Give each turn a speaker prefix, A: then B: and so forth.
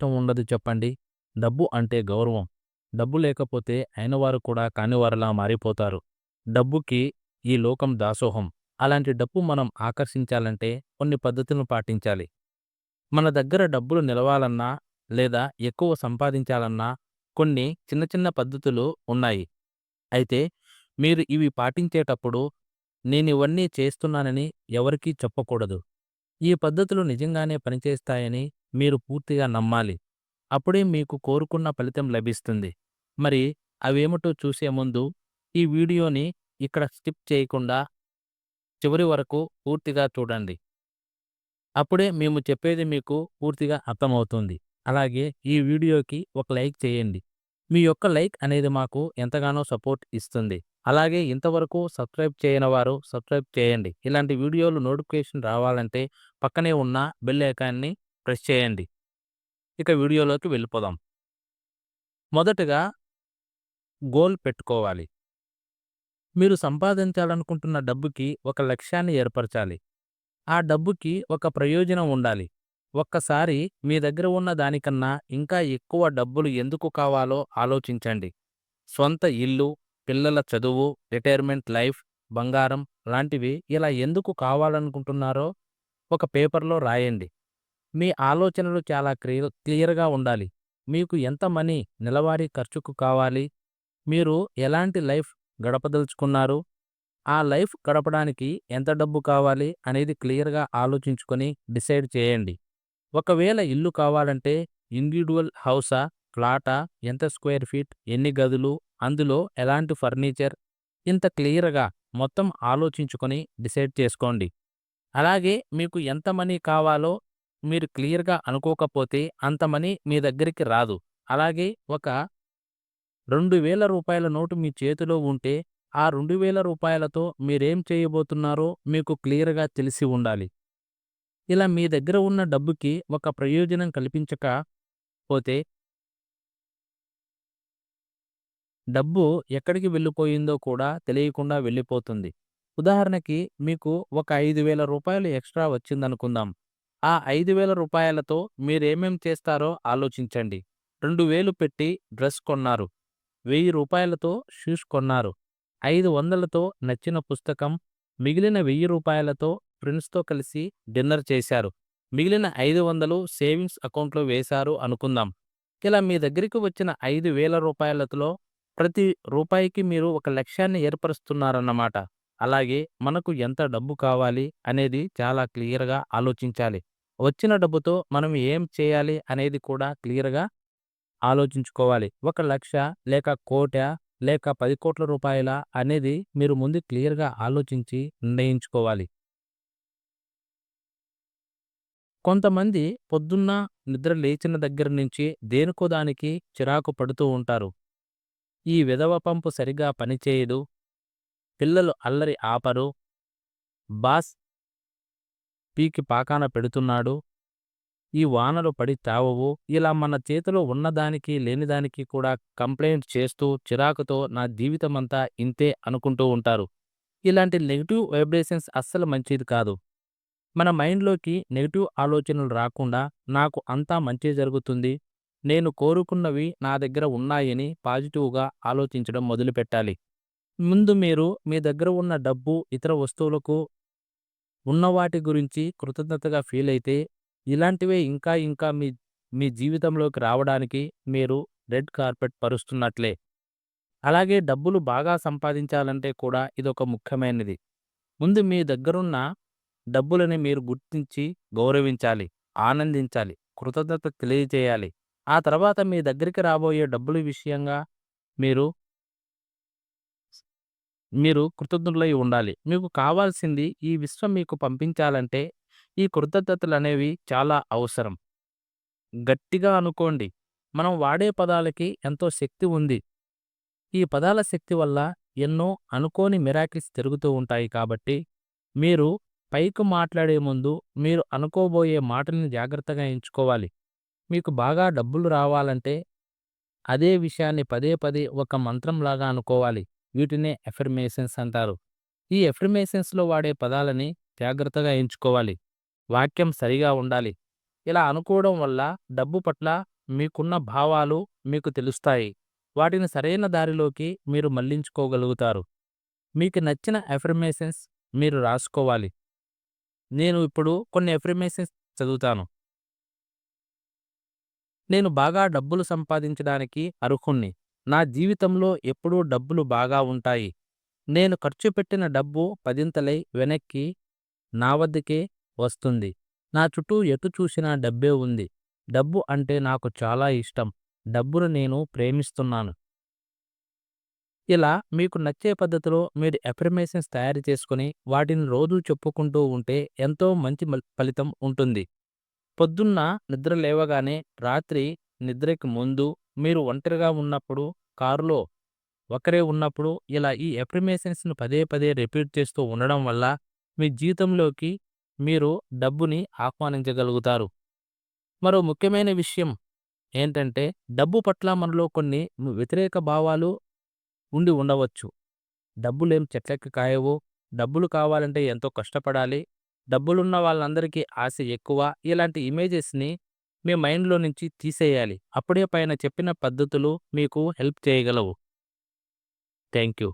A: ఇష్టం ఉండదు చెప్పండి. డబ్బు అంటే గౌరవం. డబ్బు లేకపోతే అయినవారు కూడా కానివారులా మారిపోతారు. డబ్బుకి ఈ లోకం దాసోహం. అలాంటి డబ్బు మనం ఆకర్షించాలంటే కొన్ని పద్ధతులను పాటించాలి. మన దగ్గర డబ్బులు నిలవాలన్నా లేదా ఎక్కువ సంపాదించాలన్నా కొన్ని చిన్న చిన్న పద్ధతులు ఉన్నాయి. అయితే మీరు ఇవి పాటించేటప్పుడు నేను ఇవన్నీ చేస్తున్నానని ఎవరికీ చెప్పకూడదు. ఈ పద్ధతులు నిజంగానే పనిచేస్తాయని మీరు పూర్తిగా నమ్మాలి. అప్పుడే మీకు కోరుకున్న ఫలితం లభిస్తుంది. మరి అవేమిటో చూసే ముందు ఈ వీడియోని ఇక్కడ స్కిప్ చేయకుండా చివరి వరకు పూర్తిగా చూడండి. అప్పుడే మేము చెప్పేది మీకు పూర్తిగా అర్థమవుతుంది. అలాగే ఈ వీడియోకి ఒక లైక్ చేయండి. మీ యొక్క లైక్ అనేది మాకు ఎంతగానో సపోర్ట్ ఇస్తుంది. అలాగే ఇంతవరకు సబ్స్క్రైబ్ చేయని వారు సబ్స్క్రైబ్ చేయండి. ఇలాంటి వీడియోలు నోటిఫికేషన్ రావాలంటే పక్కనే ఉన్న బెల్ ఐకాన్ని ప్రెస్ చేయండి. ఇక వీడియోలోకి వెళ్ళిపోదాం. మొదటగా గోల్ పెట్టుకోవాలి. మీరు సంపాదించాలనుకుంటున్న డబ్బుకి ఒక లక్ష్యాన్ని ఏర్పరచాలి. ఆ డబ్బుకి ఒక ప్రయోజనం ఉండాలి. ఒక్కసారి మీ దగ్గర ఉన్న దానికన్నా ఇంకా ఎక్కువ డబ్బులు ఎందుకు కావాలో ఆలోచించండి. సొంత ఇల్లు పిల్లల చదువు రిటైర్మెంట్ లైఫ్ బంగారం లాంటివి ఇలా ఎందుకు కావాలనుకుంటున్నారో ఒక పేపర్లో రాయండి. మీ ఆలోచనలు చాలా క్లియర్ క్లియర్గా ఉండాలి. మీకు ఎంత మనీ నెలవారీ ఖర్చుకు కావాలి? మీరు ఎలాంటి లైఫ్ గడపదలుచుకున్నారు? ఆ లైఫ్ గడపడానికి ఎంత డబ్బు కావాలి అనేది క్లియర్గా ఆలోచించుకొని డిసైడ్ చేయండి. ఒకవేళ ఇల్లు కావాలంటే ఇండివిజువల్ హౌసా ఫ్లాటా ఎంత స్క్వేర్ ఫీట్ ఎన్ని గదులు అందులో ఎలాంటి ఫర్నిచర్? ఇంత క్లియర్గా మొత్తం ఆలోచించుకొని డిసైడ్ చేసుకోండి. అలాగే మీకు ఎంత మనీ కావాలో మీరు క్లియర్గా అనుకోకపోతే అంత మనీ మీ దగ్గరికి రాదు. అలాగే ఒక రెండు వేల రూపాయల నోటు మీ చేతిలో ఉంటే ఆ రెండు వేల రూపాయలతో మీరేం చేయబోతున్నారో మీకు క్లియర్గా తెలిసి ఉండాలి. ఇలా మీ దగ్గర ఉన్న డబ్బుకి ఒక ప్రయోజనం కల్పించకపోతే డబ్బు ఎక్కడికి వెళ్ళిపోయిందో కూడా తెలియకుండా వెళ్ళిపోతుంది. ఉదాహరణకి మీకు ఒక ఐదు వేల రూపాయలు ఎక్స్ట్రా వచ్చిందనుకుందాం. ఆ ఐదు వేల రూపాయలతో మీరేమేం చేస్తారో ఆలోచించండి. రెండు వేలు పెట్టి డ్రెస్ కొన్నారు. వెయ్యి రూపాయలతో షూస్ కొన్నారు. ఐదు వందలతో నచ్చిన పుస్తకం మిగిలిన వెయ్యి రూపాయలతో ఫ్రెండ్స్తో కలిసి డిన్నర్ చేశారు. మిగిలిన ఐదు వందలు సేవింగ్స్ అకౌంట్లో వేశారు అనుకుందాం. ఇలా మీ దగ్గరికి వచ్చిన ఐదు వేల రూపాయలతో ప్రతి రూపాయికి మీరు ఒక లక్ష్యాన్ని ఏర్పరుస్తున్నారన్నమాట. అలాగే మనకు ఎంత డబ్బు కావాలి అనేది చాలా క్లియర్గా ఆలోచించాలి. వచ్చిన డబ్బుతో మనం ఏం చేయాలి అనేది కూడా క్లియర్గా ఆలోచించుకోవాలి. ఒక లక్ష లేక కోట లేక పది కోట్ల రూపాయల అనేది మీరు ముందు క్లియర్గా ఆలోచించి నిర్ణయించుకోవాలి. కొంతమంది పొద్దున్న నిద్ర లేచిన దగ్గర నుంచి దేనికో దానికి చిరాకు పడుతూ ఉంటారు. ఈ విధవ పంపు సరిగా పనిచేయదు. పిల్లలు అల్లరి ఆపరు. బాస్ పీకి పాకాన పెడుతున్నాడు. ఈ వానలు పడి తావవు. ఇలా మన చేతిలో ఉన్నదానికి లేనిదానికి కూడా కంప్లైంట్ చేస్తూ చిరాకుతో నా జీవితమంతా ఇంతే అనుకుంటూ ఉంటారు. ఇలాంటి నెగిటివ్ వైబ్రేషన్స్ అస్సలు మంచిది కాదు. మన మైండ్లోకి నెగిటివ్ ఆలోచనలు రాకుండా నాకు అంతా మంచి జరుగుతుంది. నేను కోరుకున్నవి నా దగ్గర ఉన్నాయని పాజిటివ్గా ఆలోచించడం మొదలుపెట్టాలి. ముందు మీరు మీ దగ్గర ఉన్న డబ్బు ఇతర వస్తువులకు ఉన్న వాటి గురించి కృతజ్ఞతగా ఫీల్ అయితే ఇలాంటివే ఇంకా ఇంకా మీ మీ జీవితంలోకి రావడానికి మీరు రెడ్ కార్పెట్ పరుస్తున్నట్లే. అలాగే డబ్బులు బాగా సంపాదించాలంటే కూడా ఇదొక ముఖ్యమైనది. ముందు మీ దగ్గరున్న డబ్బులని మీరు గుర్తించి గౌరవించాలి ఆనందించాలి కృతజ్ఞత తెలియజేయాలి. ఆ తర్వాత మీ దగ్గరికి రాబోయే డబ్బుల విషయంగా మీరు మీరు కృతజ్ఞులై ఉండాలి. మీకు కావాల్సింది ఈ విశ్వం మీకు పంపించాలంటే ఈ కృతజ్ఞతలు అనేవి చాలా అవసరం. గట్టిగా అనుకోండి. మనం వాడే పదాలకి ఎంతో శక్తి ఉంది. ఈ పదాల శక్తి వల్ల ఎన్నో అనుకోని మిరాకిల్స్ తిరుగుతూ ఉంటాయి కాబట్టి మీరు పైకి మాట్లాడే ముందు మీరు అనుకోబోయే మాటల్ని జాగ్రత్తగా ఎంచుకోవాలి. మీకు బాగా డబ్బులు రావాలంటే అదే విషయాన్ని పదే పదే ఒక మంత్రంలాగా అనుకోవాలి. వీటినే ఎఫర్మేషన్స్ అంటారు. ఈ ఎఫర్మేషన్స్లో వాడే పదాలని జాగ్రత్తగా ఎంచుకోవాలి. వాక్యం సరిగా ఉండాలి. ఇలా అనుకోవడం వల్ల డబ్బు పట్ల మీకున్న భావాలు మీకు తెలుస్తాయి. వాటిని సరైన దారిలోకి మీరు మళ్ళించుకోగలుగుతారు. మీకు నచ్చిన ఎఫర్మేషన్స్ మీరు రాసుకోవాలి. నేను ఇప్పుడు కొన్ని ఎఫర్మేషన్స్ చదువుతాను. నేను బాగా డబ్బులు సంపాదించడానికి అర్హుణ్ణి. నా జీవితంలో ఎప్పుడూ డబ్బులు బాగా ఉంటాయి. నేను ఖర్చు పెట్టిన డబ్బు పదింతలై వెనక్కి నా వద్దకే వస్తుంది. నా చుట్టూ ఎటు చూసినా డబ్బే ఉంది. డబ్బు అంటే నాకు చాలా ఇష్టం. డబ్బును నేను ప్రేమిస్తున్నాను. ఇలా మీకు నచ్చే పద్ధతిలో మీరు ఎఫర్మేషన్స్ తయారు చేసుకుని వాటిని రోజూ చెప్పుకుంటూ ఉంటే ఎంతో మంచి మల్- ఫలితం ఉంటుంది. పొద్దున్న నిద్ర లేవగానే రాత్రి నిద్రకి ముందు మీరు ఒంటరిగా ఉన్నప్పుడు కారులో ఒకరే ఉన్నప్పుడు ఇలా ఈ ఎప్రిమేషన్స్ను పదే పదే రిపీట్ చేస్తూ ఉండడం వల్ల మీ జీవితంలోకి మీరు డబ్బుని ఆహ్వానించగలుగుతారు. మరో ముఖ్యమైన విషయం ఏంటంటే డబ్బు పట్ల మనలో కొన్ని వ్యతిరేక భావాలు ఉండి ఉండవచ్చు. డబ్బులేం చెట్లకి కాయవు. డబ్బులు కావాలంటే ఎంతో కష్టపడాలి. డబ్బులున్న వాళ్ళందరికీ ఆశ ఎక్కువ. ఇలాంటి ఇమేజెస్ని మీ మైండ్లో నుంచి తీసేయాలి. అప్పుడే పైన చెప్పిన పద్ధతులు మీకు హెల్ప్ చేయగలవు. Thank you